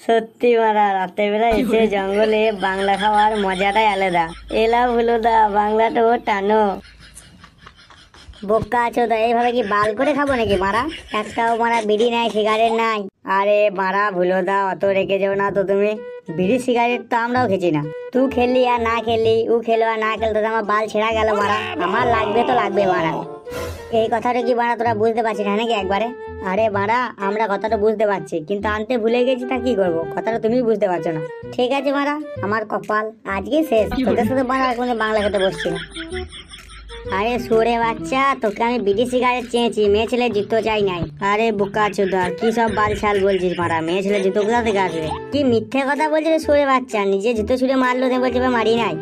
সত্যি মারা রাতের বেলা এসে জঙ্গলে বাংলা খাওয়ার মজাটাই আলাদা। এলা ভুলো দা বাংলা তো টানো। বোকা আছো তো এইভাবে কি বাল করে খাব নাকি মারা? একটাও মারা বিড়ি নাই সিগারেট নাই। আরে মারা ভুলো দা অত রেখে যাও না তো তুমি। বিড়ি সিগারেট তো আমরাও খেছি না। তুই খেললি আর না খেললি ও খেলো আর না খেলতো তো আমার বাল ছেঁড়া গেল মারা আমার লাগবে তো লাগবে মারা এই কথাটা কি বাড়া, তোরা বুঝতে পারছিস না নাকি একবারে? আরে বাড়া, আমরা কথাটা বুঝতে পারছি, কিন্তু আনতে ভুলে গেছি তা কি করব? কথাটা তুমি বুঝতে পারছ না। ঠিক আছে মারা আমার কপাল আজকে শেষ। তোদের সাথে বাড়া কোনো বাংলা খেতে বসছি না। আরে সরে বাচ্চা, তোকে আমি বিড়ি সিগারেট চেয়েছি, মেয়ে ছেলে জুতো চাই নাই। আরে বোকা চোদা কি সব বাল ছাল বলছিস মারা, মেয়ে ছেলে জুতো কোথা থেকে আসবে? কি মিথ্যে কথা বলছিস সরে বাচ্চা, নিজে জুতো ছুড়ে মারলো বলছে মারি নাই।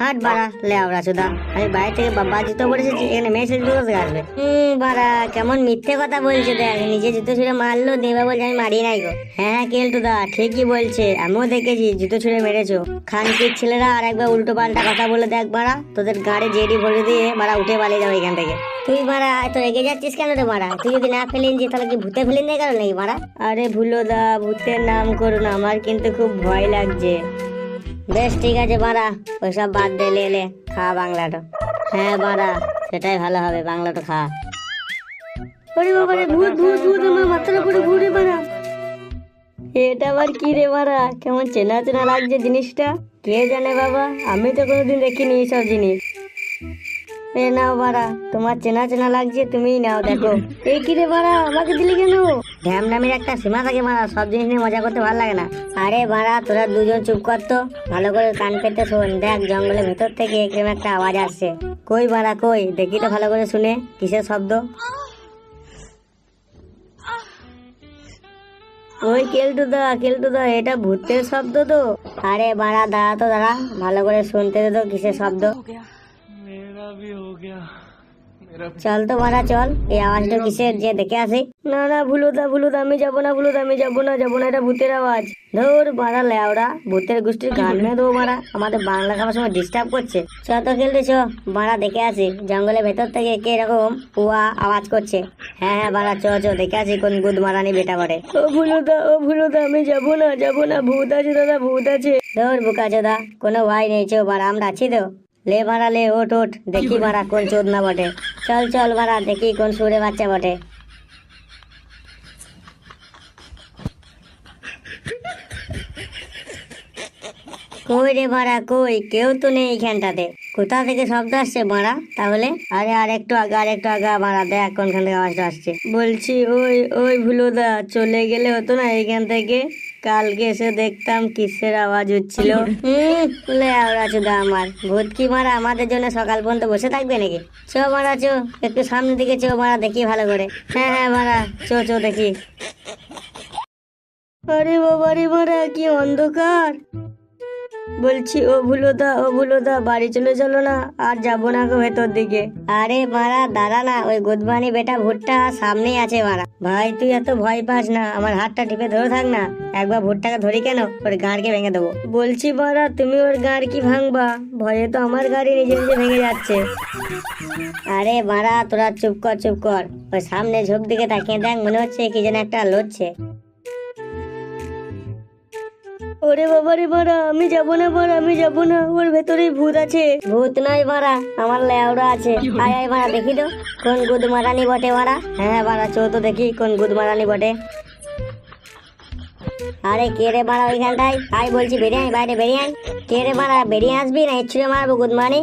হাট বাড়া লে ওরা চোদা। আমি বাইরে থেকে বাবা জুতো পড়েছি এখানে মেয়ে ছেলে জুতো থেকে আসবে। হুম বাড়া কেমন মিথ্যে কথা বলছে দেখ নিজে জুতো ছুঁড়ে মারলো দেবা বলছে আমি মারি নাই গো। হ্যাঁ কেলটু দা ঠিকই বলছে আমিও দেখেছি জুতো ছুঁড়ে মেরেছো। খানকির ছেলেরা আর একবার উল্টো পাল্টা কথা বলে দেখ বাড়া তোদের গাড়ি জেডি ভরে দিয়ে বাড়া উঠে পালিয়ে যাবে এখান থেকে। তুই মারা তো এগিয়ে যাচ্ছিস কেন রে মারা তুই যদি না ফেলেন যে তাহলে কি ভূতে ফেলেন দিয়ে গেল নাকি মারা আরে ভুলো দা ভূতের নাম করুন আমার কিন্তু খুব ভয় লাগছে। বেশ, ঠিক আছে, বাড়া। ওইসব বাদ দে, লে লে, খা বাংলাটা। হ্যাঁ বাড়া, সেটাই ভালো হবে, বাংলাটা খা। ওরে বাবা রে, ভূত ভূত ভূত, আমার মাথার উপরে ঘুরে মারা এটা আবার কি রে, বাড়া? কেমন চেনা চেনা লাগছে জিনিসটা? কে জানে, বাবা? আমি তো কোনোদিন দেখিনি এইসব জিনিস। এ নাও, বাড়া, তোমার চেনা চেনা লাগছে, তুমিই নাও, দেখো। এই কি রে, বাড়া? আমাকে দিলি কেন? ঢ্যাম নামের একটা সীমা থাকে মারা সব জিনিস নিয়ে মজা করতে ভালো লাগে না। আরে বাড়া, তোরা দুজন চুপ কর তো। ভালো করে কান পেতে শোন। দেখ, জঙ্গলের ভেতর থেকে এরকম একটা আওয়াজ আসছে। কই বাড়া, কই? দেখি তো ভালো করে শুনে, কিসের শব্দ? ওই কেলটু দা কেলটু দা এটা ভূতের শব্দ তো। আরে বাড়া, দাঁড়া তো, দাঁড়া। ভালো করে শুনতে দে তো, কিসের শব্দ? চল তো মারা চল। এই আওয়াজটা কিসের? যে দেখে আসি। না না ভুলুদা ভুলুদা আমি যাব না ভুলুদা আমি যাব না যাব না এটা ভূতের আওয়াজ। ধর মারা লেওড়া ভূতের গোষ্ঠীর গান মেয়ে দেবো মারা। আমাদের বাংলা খাবার সময় ডিস্টার্ব করছে। চ তো খেলতে চ। মারা দেখে আসি। জঙ্গলের ভেতর থেকে কে এরকম পুয়া আওয়াজ করছে। হ্যাঁ হ্যাঁ মারা চ চ দেখে আসি কোন গুদ মারানি বেটা করে ও ভুলুদা ও ভুলুদা আমি যাব না যাব না ভূত আছে দাদা ভূত আছে। ধর বুকা চোদা। কোনো ভয় নেই চো মারা আমরা আছি তো। লে ভাড়া লে ওট ওট দেখি ভাড়া কোন চোদ না বটে। চল চল ভাড়া দেখি কোন সুরে বাচ্চা বটে। কই রে ভাড়া কই? কেউ তো নেই এইখানটাতে। কোথা থেকে শব্দ আসছে? মারা তাহলে? আরে আর একটু আগা আর একটু আগা মারা দেখ কোনখান থেকে আওয়াজটা আসছে। বলছি ওই ওই ভুলোদা চলে গেলে হতো না এইখান থেকে? কালকে এসে দেখতাম কিসের আওয়াজ হচ্ছিল। চুদা আমার। ভূত কি মারা? আমাদের জন্য সকাল পর্যন্ত বসে থাকবে নাকি? চো মারা চো একটু সামনের দিকে চো মারা দেখি ভালো করে। হ্যাঁ হ্যাঁ মারা চো চো দেখি। আরে বাবা রে মারা কি অন্ধকার? বলছি, ও ভুলোদা ও ভুলোদা বাড়ি চলে চলো না, আর যাব না গো ভেতর দিকে। আরে মারা, দাঁড়া না, ওই গোদবানি বেটা ভুট্টা সামনেই আছে মারা। ভাই, তুই এত ভয় পাস না, আমার হাতটা টিপে ধরে থাক না, একবার ভুট্টাকে ধরি কেন, ওর গাঁড়কে ভেঙে দেবো। বলছি মারা, তুমি ওর গাঁড় কি ভাঙবা? ভয়ে তো আমার গাড়ি নিজে নিজে ভেঙে যাচ্ছে। আরে মারা, তোরা চুপ কর চুপ কর ওই সামনে ঝোপ দিকে তাকিয়ে দেখ, মনে হচ্ছে কি যেন একটা লড়ছে। ওরে বাবা রে বাড়া, আমি যাব না মারা আমি যাব না। ওর ভেতরে ভূত আছে। ভূত নয় বাড়া, আমার লেওড়া আছে। আয় আয় বাড়া, দেখি তো, কোন গুদ মারানি বটে বাড়া? হ্যাঁ বাড়া, চো তো দেখি কোন গুদ মারানি বটে। আরে কে রে ভাড়া ওইখানটায় আয় বলছি, বেরিয়ে আয়, বাইরে বেরিয়ে আয়। কে রে ভাড়া বেরিয়ে আসবি না? ইচ্ছে মারবো গুদ মানি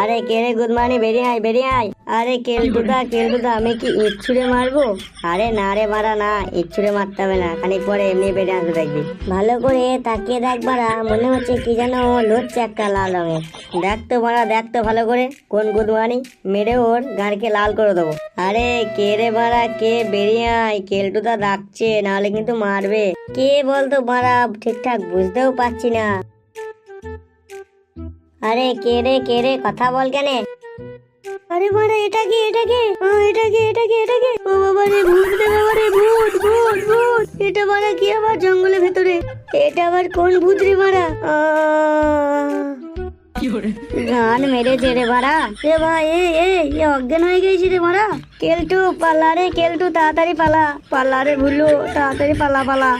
আরে কে রে, গুড গুদমানি বেরিয়ে আয় বেরিয়ে আয়। আরে কেলটুদা কেলটুদা আমি কি ইচ্ছুরে মারবো? আরে না রে, মারা না, ইচ্ছুরে মারতে হবে না। খানিক পরে এমনি বেরিয়ে আসবে, দেখবি। ভালো করে তাকিয়ে দেখ মারা মনে হচ্ছে কি যেন লড়ছে একটা লাল রঙের। দেখ তো মারা দেখ তো ভালো করে কোন গুড গুদমানি মেরে ওর গাড়কে লাল করে দেবো। আরে কে রে মারা কে? বেরিয়ে আয় কেলটুদা ডাকছে, নাহলে কিন্তু মারবে। কে বলতো মারা ঠিকঠাক বুঝতেও পারছি না। আরে কে রে কে রে? কথা বল কেন। আরে বাড়া এটা কি এটা কি? ও এটা কি এটা কি এটা কি? ও বাবা রে ভূত রে বাবা রে ভূত ভূত ভূত। এটা বাড়া কি আবার জঙ্গলের ভেতরে? এটা আবার কোন ভূত রে বাড়া গান মেরেছে রে মারা। এ ভাই এ এ এ অজ্ঞান হয়ে গেছি রে মারা। কেলটু পালা রে কেলটু তাড়াতাড়ি পালা। পালা রে ভুলু তাড়াতাড়ি পালা পালা।